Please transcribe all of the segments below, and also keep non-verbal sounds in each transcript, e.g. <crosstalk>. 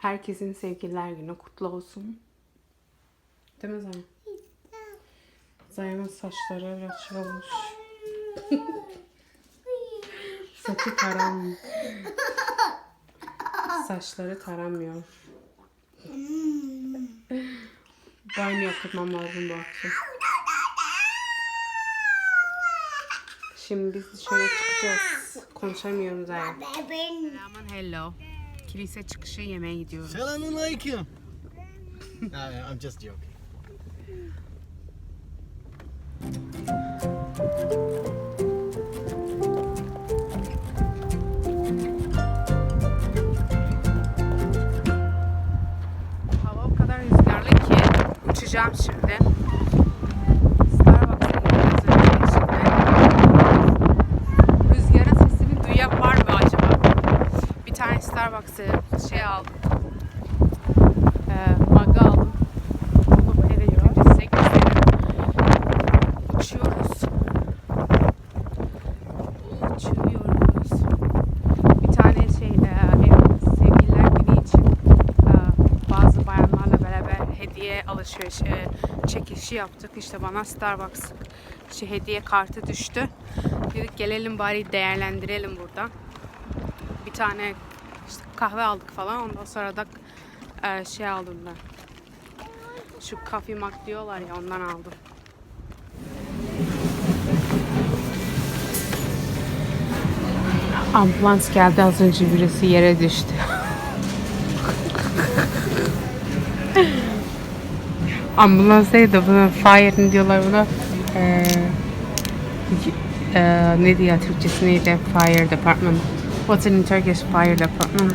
Herkesin sevgililer günü kutlu olsun. Değil mi Zayan? Zayan'ın saçları biraz şey olmuş. <laughs> Saçı taran. Saçları taranmıyor. Banyo yaptırmam lazım bu akşam. Şimdi biz dışarı çıkacağız. Konuşamıyorum Zayan. Aman hello. Kilise çıkışı yemeğe gidiyoruz. Selamünaleyküm. <laughs> no, I'm just joking. Hava o kadar rüzgarlı ki uçacağım şimdi. Starbucks'a gidiyoruz önce şimdi. Rüzgarın sesini duyan var mı acaba? Starbucks'a şey aldım. Ee, mug aldım. Onu eve götüreceksek Uçuyoruz. Uçuyoruz. Bir tane şey e, ev sevgililer günü için e, bazı bayanlarla beraber hediye alışveriş e, çekişi yaptık. İşte bana Starbucks şey, hediye kartı düştü. Dedik gelelim bari değerlendirelim burada. Bir tane kahve aldık falan. Ondan sonra da e, şey aldım ben. Şu coffee mug diyorlar ya ondan aldım. Ambulans geldi az önce birisi yere düştü. <laughs> Ambulans değil de buna fire diyorlar buna? Ee, e, ne diyor Türkçesi neydi? Fire department. What's in Turkish? Fire department.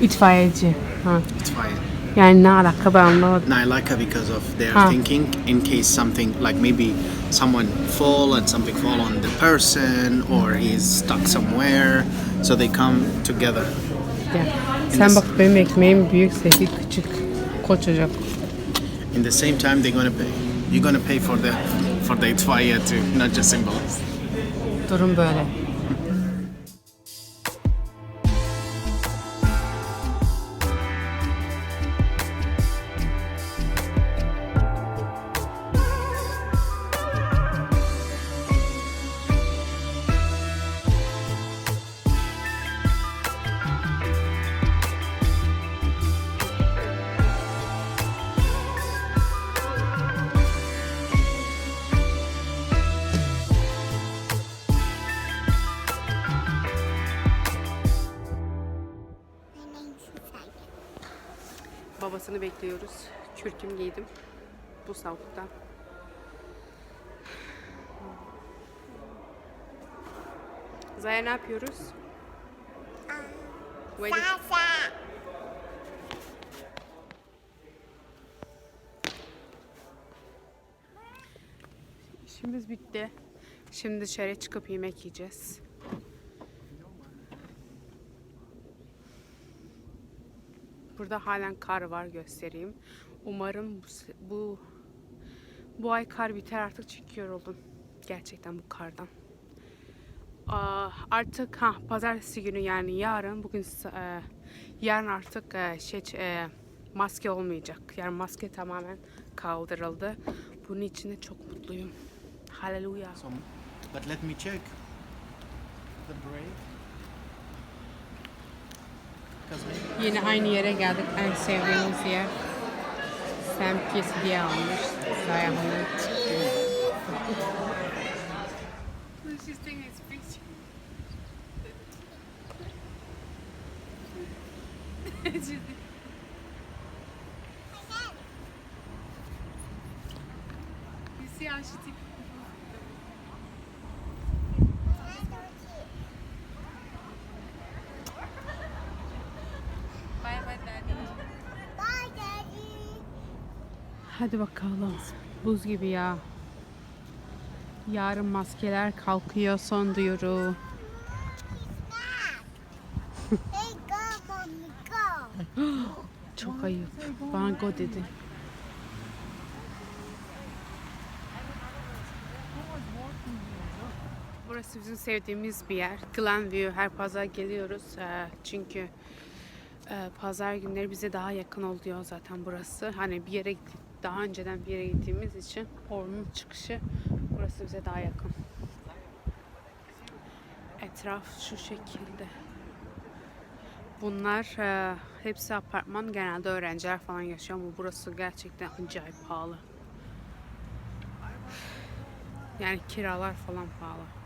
İtfaiyeci. Ha. It's fine. Yani ne alaka ben anlamadım. Like her because of their Ah. thinking in case something like maybe someone fall and something fall on the person or he's stuck somewhere, so they come together. Ya. Sen bak benim ekmeğim büyük, seninki küçük. Koçacak. In the same time, they're gonna pay. You're gonna pay for the for the fire too, not just symbols. Durum böyle. Babasını bekliyoruz. Kürküm giydim. Bu soğukta. Zaya ne yapıyoruz? Wait. İşimiz bitti. Şimdi dışarı çıkıp yemek yiyeceğiz. Burada halen kar var göstereyim. Umarım bu, bu bu ay kar biter artık çünkü yoruldum. Gerçekten bu kardan. Aa, artık ha pazartesi günü yani yarın bugün e, yarın artık e, şey e, maske olmayacak. Yani maske tamamen kaldırıldı. Bunun için de çok mutluyum. Haleluya. So, but let me check the break. Maybe Yine aynı yere geldik. En sevdiğimiz yer. Sam diye almış. She's- You see how she Hadi bakalım. Buz gibi ya. Yarın maskeler kalkıyor son duyuru. <gasps> Çok ayıp. Bana go dedi. Burası bizim sevdiğimiz bir yer. Glenview her pazar geliyoruz. Ee, çünkü Ee, pazar günleri bize daha yakın oluyor zaten burası. Hani bir yere gittik, daha önceden bir yere gittiğimiz için onun çıkışı burası bize daha yakın. Etraf şu şekilde. Bunlar e, hepsi apartman. Genelde öğrenciler falan yaşıyor ama burası gerçekten acayip pahalı. Yani kiralar falan pahalı.